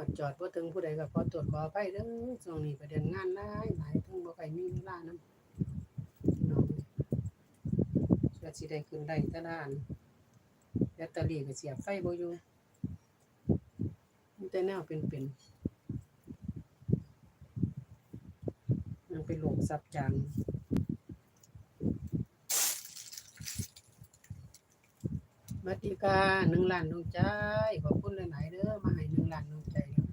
อดจอดบ่ถึงผู้ใดก็ขอตรวจขออภัยเด้อช่วงนี้ประเด็นงานหลายหลายทั้งบ่ค่อยมีเวลานำน้องเพื่อสิได้ขึ้นได้ตละอันแบตเตอรี่ก็เสียบไฟบ่อยู่มีแต่แนวเป็นๆมันเป็นโลกซับจางสวัสดีค่ะหนึ่งล้านดวงใจ ขอบคุณหลายๆเด้อมาให้หนึ่งล้านดวงใจครับ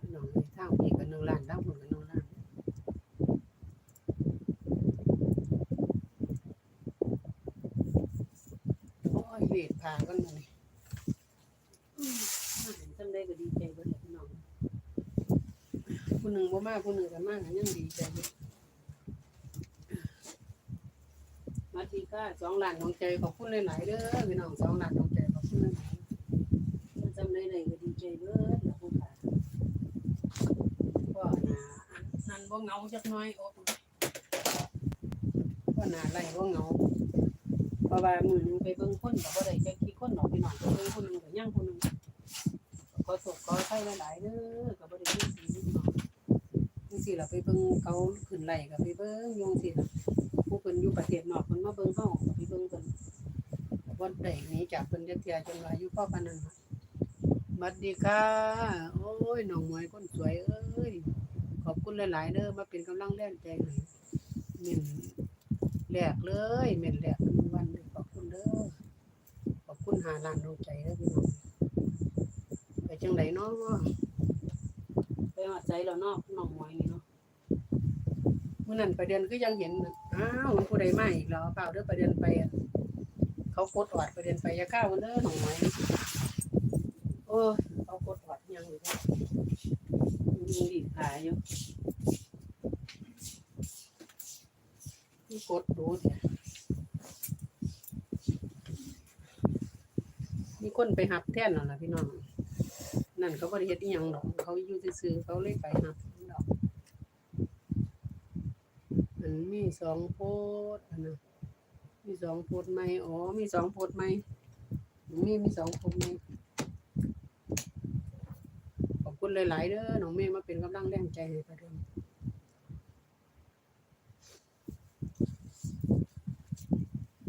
พี่น้องใน ทางพี่ก็หนึ่งล้านทางผมก็หนึ่งล้านโอ้ยเวทพากันมาเลยอืมมาเห็นจำได้ก็ดีใจเบิดแหละพี่น้องผู้หนึ่งบ่มาผู้หนึ่งก็มาก็ยังดีใจอยู่มาทีก็สองล้านน้องใจขอบคุณหลายๆเด้อพี่น้องสองล้านน้องใจขอบคุณหลายๆมันจำได้เลยก็ดีใจเบิดแล้วผู้ขาก็น่านั่น บ่เหงาจักหน้อยโอ้ก็น่าไรบ่เหงาเพราะว่ามือนึงไปเบิ่งคนก็บ่ได้จักกี่คนดอกพี่น้องไปเบิ่งคนหนึงก็ย่างคนหนึงก็สกขอใช้หลายๆเด้อก็บ่ได้มีสีพี่น้องจังซี่ล่ะไปเบิ่งเขาขึ้นไหลก็ไปเบิ่งยู่งซี่ล่ะผู้เพิ่นอยู่ประเทศนอกเพิ่นมาเบิ่งเฮาก็ไปเบิ่งเพิ่นบ่ได้หนีจากเพิ่นจักเที่ยจนว่าอยู่พ่อปานนั้นน่ะสวัสดีค่ะโอ้ยน้องหมวยคนสวยเอ้ยขอ หลายๆเด้อมาเป็นกำลังแรงใจให้แม่นแหลกเลยเม็นแหลกทุกวันเลยขอบคุณเด้อขอบคุณหาล้านดวงใจเด้อพี่น้องไปจังไดเนาะไปหอดใจแล้วเนาะน้องหมวยนี่เนาะมื้อนั้นประเด็นก็ยังเห็นน่ะอ้าวมันผู้ใดมาอีกแล้วเปล่าเด้อประเด็นไปอะเขากดออดประเด็นไปอย่าข้าวกันเด้อน้องหมวยโอ้ ยังอยู่เด้อมีดีขายอยู่ที่กดดูเนี่ยมีคนไปหับแท่นนั่นล่ะพี่น้อง นั่นเขาบ่ได้เฮ็ดยังดอก เขาอยู่ซื่อเขาเลยไปหับดอกมันมีสองโพดอันนะมีสองโพดไหมอ๋อ มีสองโพดไหมมีมีสองโพดไหม คุณหลาย ๆเด้อน้องเมย์มาเป็นกำลังแรงใจให้ประเดิม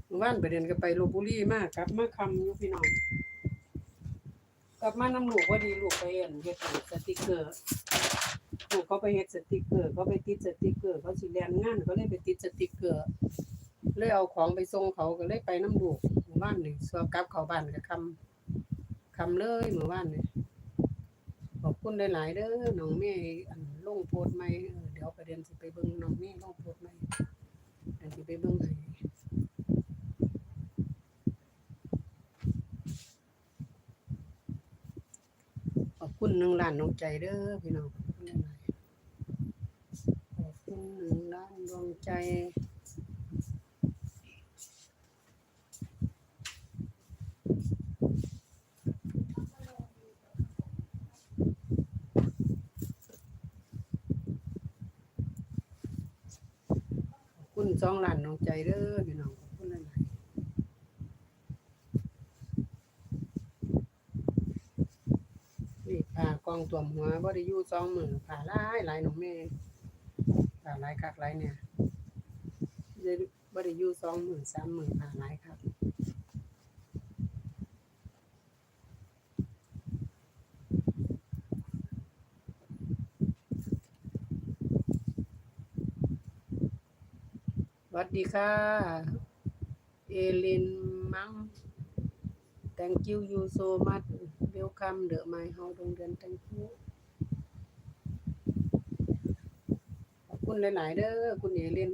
เมื่อวานประเด็นก็ไปลพบุรีมากกลับมาคำยู่พี่น้องกลับมานำลูกว่าดีลูกไปเห็นเฮ็ดสติกเกอร์ลูกเขาไปเฮ็ดสติกเกอร์เขาไปติดสติกเกอร์เขาสิแล่นงานเขาเลยไปติดสติกเกอร์เลยเอาของไปส่งเขาก็เลยไปน้ำลูกหมู่บ้านนี่สวกลับเขาบ้านก็คำคำเลยหมู่บ้านนี่ อบคุณหลาย ๆ เด้อน้องเมย์อันลงโพสต์ใหม่เออเดี๋ยวประเด็นสิไปเบิ่งน้องเมย์ลงโพสต์ใหม่เดี๋ยวสิไปเบิ่งให้ขอบคุณหนึ่งล้านน้องใจเด้อพี่น้องขอบคุณหลายๆขอบคุณหนึ่งล้านดวงใจ ณสองล้านน้องใจเด้อพี่น้องขอบคุณหลายๆนี่ผ่ากองตัวมหัวบ่ได้อยู่สองมือผ่าหลายหลายน้องแม่ผ่าหลายคักหลายเนี่ยได้บ่ได้อยู่สองมือสามมือผ่าหลายคักส วัสดีค่ะ เอลินมัง thank you you so much welcome the my house โรงเรียน thank you ขอบคุณหลาย ๆ เด้อคุณเอลิน